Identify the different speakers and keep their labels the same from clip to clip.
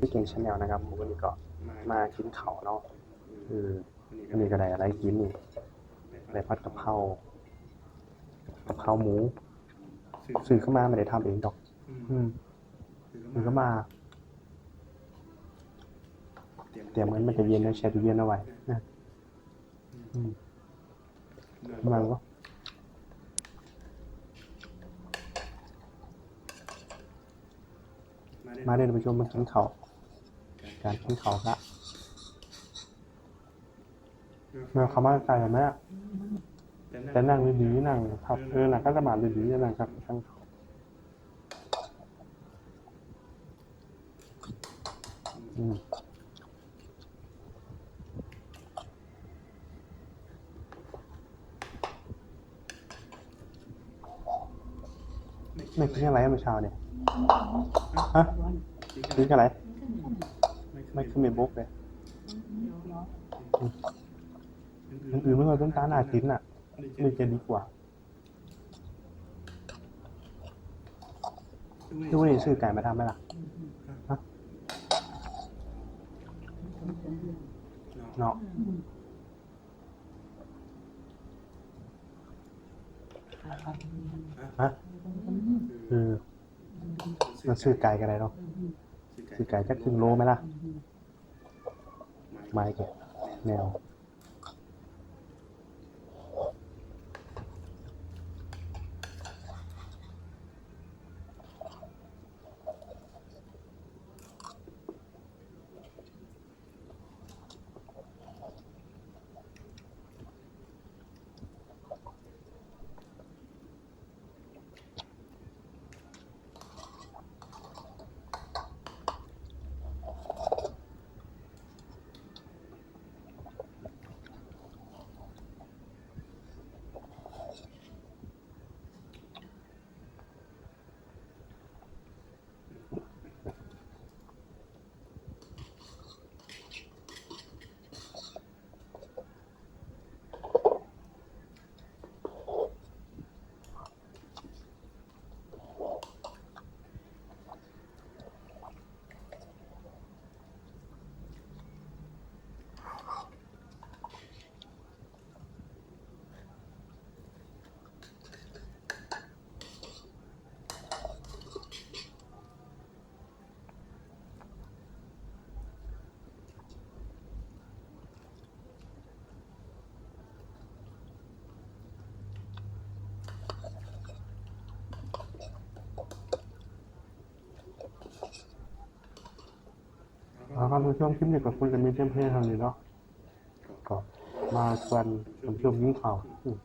Speaker 1: พี่เก่งชาแนลนะครับวันนี้ก็มากินเขาวเนาะเอออันนี้ก็ได้อะไรกินนี่ได้ผัดกะเพรากะเพราหมูซื้อเข้ามาไม่ได้ทำเองดอก อืมซื้อเข้ามาเตรียมเงินมันจะเย็นแล้วแช่ตู้เย็นเอาไว้นะอืมมันก็มาเดินไปชมมากินเขาว การกินเขาวละเมื่อเขามาไกลกันไหมอะแต่นั่งดีๆนั่งครับเออนั่งก็จะมาดีๆนั่งครับช่างเขาอืมไม่กินอะไรอะเมื่อเช้าเนี่ยฮะกินอะไร ไม่ขึ้นไม่บุ๊กเลยอย่างอื่นไม่เคยต้นตาหนากินอะนี่จะดีกว่าที่วันนี้ซื้อไก่มาทำไหมล่ะเนาะฮะเออมันซื้อไก่กันเลยเนาะซื้อไก่จะครึ่งโลไหมล่ะ ไม่ แล้วก็ในช่วงคลิปนี้ก็คุยกันมีเต็มเพลงทางนี้เนาะก็มาชวนผมชมยิ่งเขาอืม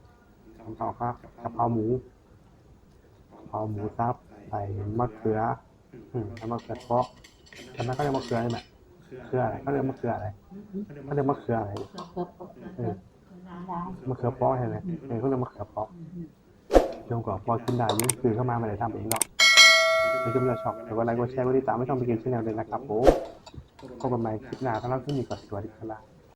Speaker 1: ทำต่อครับกะเพราหมูกะเพราหมูซับใส่มะเขือมแล้วมะเขือเปาะตอนนั้นก็เรียกมะเขือใช่ไหมเขืออะไรเขาเรียกมะเขืออะไรเขาเรียกมะเขืออะไรเออมะเขือเปาะใช่ไหมเออเขาเรียกมะเขือเปาะชมก่อนพอกินได้ยิ่งคือเข้ามาไม่ได้ทำเองหรอกไม่ชมจะช็อบเดี๋ยววันไลค์กดแชร์กดติดตามไม่ต้องไปกินช่องเลยนะครับผม พบกันใหม่คลิปหน้าสำหรับที่มีก่อนสวัสดีครับ